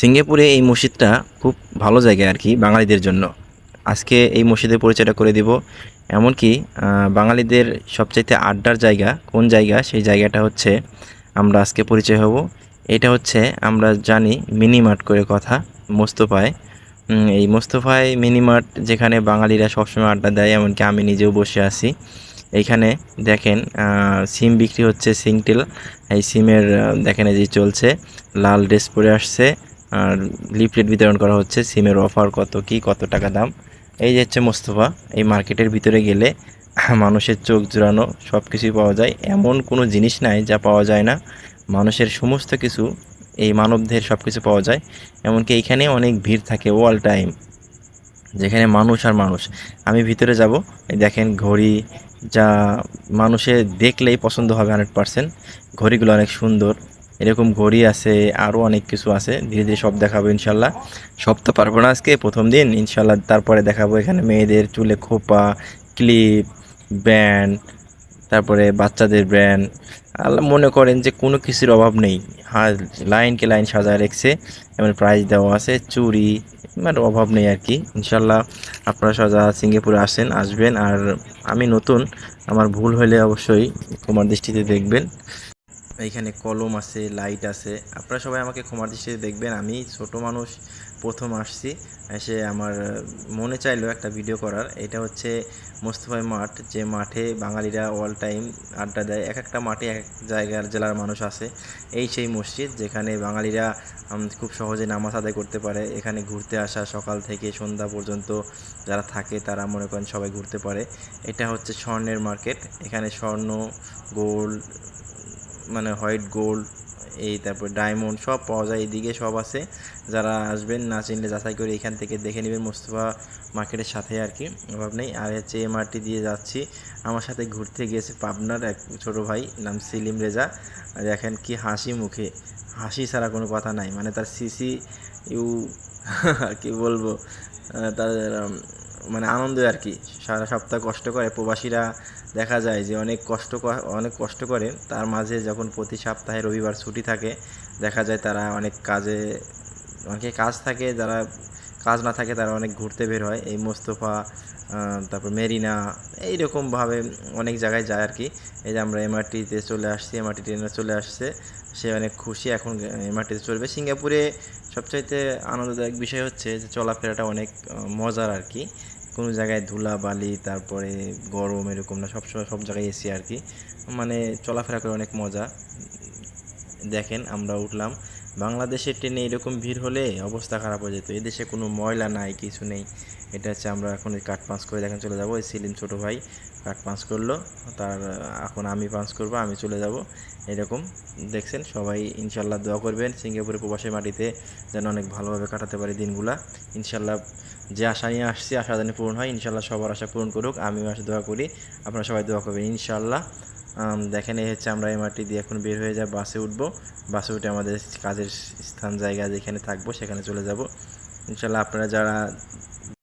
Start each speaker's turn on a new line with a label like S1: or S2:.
S1: সিঙ্গাপুরে এই মসজিদটা খুব ভালো জায়গা আর কি বাঙালিদের জন্য। আজকে এই মসজিদের পরিচয়টা করে দিব। এমনকি বাঙালিদের সবচাইতে আড্ডার জায়গা কোন জায়গা? সেই জায়গাটা হচ্ছে আমরা আজকে পরিচয় হব। এটা হচ্ছে, আমরা জানি, মিনি মার্ট করে কথা মোস্তফায়। এই মোস্তফায় মিনি মার্ট যেখানে বাঙালিরা সবসময় আড্ডা দেয়, এমনকি আমি নিজেও বসে আছি। এইখানে দেখেন সিম বিক্রি হচ্ছে সিংটেল। এই সিমের দেখেন এই যে চলছে। লাল ড্রেস পরে আসছে। আর লিফলেট বিতরণ করা হচ্ছে, সিমের অফার কত কি, কত টাকা দাম। এই যে হচ্ছে মোস্তফা, এই মার্কেটের ভিতরে গেলে মানুষের চোখ জুড়ানো সব কিছুই পাওয়া যায়। এমন কোনো জিনিস নাই যা পাওয়া যায় না। মানুষের সমস্ত কিছু এই মানবদের সব কিছু পাওয়া যায়। এমনকি এইখানে অনেক ভিড় থাকে অল টাইম যেখানে মানুষ আর মানুষ। আমি ভিতরে যাব, এই দেখেন ঘড়ি, যা মানুষের দেখলেই পছন্দ হবে হান্ড্রেড পারসেন্ট ঘড়িগুলো অনেক সুন্দর। এরকম ঘড়ি আছে আরও অনেক কিছু আছে। ধীরে ধীরে সব দেখাবো ইনশাল্লাহ। সব তো পারব না আজকে, প্রথম দিন। ইনশাল্লাহ তারপরে দেখাবো এখানে মেয়েদের চুলে খোপা, ক্লিপ, ব্যান্ড, তারপরে বাচ্চাদের ব্র্যান্ড আল্লাহ মনে করেন যে কোনো কিছুর অভাব নেই। হ্যাঁ লাইনকে লাইন সাজায় রেখেছে, এমন প্রাইজ দেওয়া আছে, চুরি মানে অভাব নেই আর কি। ইনশাল্লাহ আপনারা সাজা সিঙ্গাপুরে আসেন, আসবেন। আর আমি নতুন, আমার ভুল হলে অবশ্যই তোমার দৃষ্টিতে দেখবেন। এইখানে কলম আছে, লাইট আছে। আপনারা সবাই আমাকে ক্ষমার দৃষ্টিতে দেখবেন। আমি ছোট মানুষ, প্রথম আসছি। এসে আমার মনে চাইলো একটা ভিডিও করার। এটা হচ্ছে মোস্তফাই মাঠ, যে মাঠে বাঙালিরা অল টাইম আড্ডা দেয়। এক একটা মাঠে এক এক জায়গার জেলার মানুষ আছে। এই সেই মসজিদ যেখানে বাঙালিরা খুব সহজে নামাজ আদায় করতে পারে। এখানে ঘুরতে আসা, সকাল থেকে সন্ধ্যা পর্যন্ত যারা থাকে, তারা মনে করেন সবাই ঘুরতে পারে। এটা হচ্ছে স্বর্ণের মার্কেট এখানে স্বর্ণ গোল্ড মানে হোয়াইট, গোল্ড, এই তারপর ডায়মন্ড সব পাওয়া যায়। এইদিকে সব আছে। যারা আসবেন না চিনলে যাচাই করে এখান থেকে দেখে নেবেন মোস্তফা মার্কেটের সাথে আর কি, অভাব নেই। আর হচ্ছে এমআরটি দিয়ে যাচ্ছি। আমার সাথে ঘুরতে গিয়েছে পাবনার এক ছোট ভাই, নাম সেলিম রেজা। দেখেন কি হাসি মুখে। হাসি ছাড়া কোনো কথা নাই। মানে তার সিসি ইউ কি বলব? তার মানে আনন্দ আর কি। সারা সপ্তাহ কষ্ট করে। প্রবাসীরা দেখা যায় যে অনেক কষ্ট অনেক কষ্ট করে। তার মাঝে যখন প্রতি সপ্তাহে রবিবার ছুটি থাকে, দেখা যায় তারা অনেক কাজে, অনেকে কাজ থাকে, যারা কাজ না থাকে তারা অনেক ঘুরতে বের হয়। এই মোস্তফা তারপর মেরিনা, এইরকমভাবে অনেক জায়গায় যায় আর কি। এই যে আমরা এমআরটিতে চলে আসছি, এমআরটি ট্রেনে চলে আসছে, সে অনেক খুশি এখন এমআরটিতে চলবে। সিঙ্গাপুরে সবচাইতে আনন্দদায়ক বিষয় হচ্ছে যে চলাফেরাটা অনেক মজার আর কি। কোনো জায়গায় ধুলা, বালি, তারপরে গরম এরকম না, সবসময় সব জায়গায় এসি আর কি। মানে চলাফেরা করে অনেক মজা। দেখেন আমরা উঠলাম। বাংলাদেশের ট্রেনে এরকম ভিড় হলে অবস্থা খারাপ হয়ে যেত। এদেশে কোনো ময়লা নাই, কিছু নেই। এটা হচ্ছে আমরা এখন কাঠ পাঞ্চ করে দেখেন চলে যাব। এই সেলিম ছোটো ভাই কাঠ পাঞ্চ করল। তার, এখন আমি পাঞ্চ করব, আমি চলে যাব। এরকম দেখছেন সবাই ইনশাল্লাহ দোয়া করবেন সিঙ্গাপুরে প্রবাসী মাটিতে যেন অনেক ভালোভাবে কাটাতে পারি দিনগুলা। ইনশাল্লাহ যে আশা নিয়ে আসছি, আশা যেন পূরণ হয়, ইনশাল্লাহ সবার আশা পূরণ করুক। আমিও আশা দোয়া করি, আপনারা সবাই দোয়া করবেন ইনশাল্লাহ। দেখেন, এই হচ্ছে আমরা এই মাটি দিয়ে এখন বের হয়ে যাব, বাসে উঠব। বাসে উঠে আমাদের কাজের স্থান, জায়গা যেখানে থাকব, সেখানে চলে যাব। ইনশাল্লাহ আপনারা যারা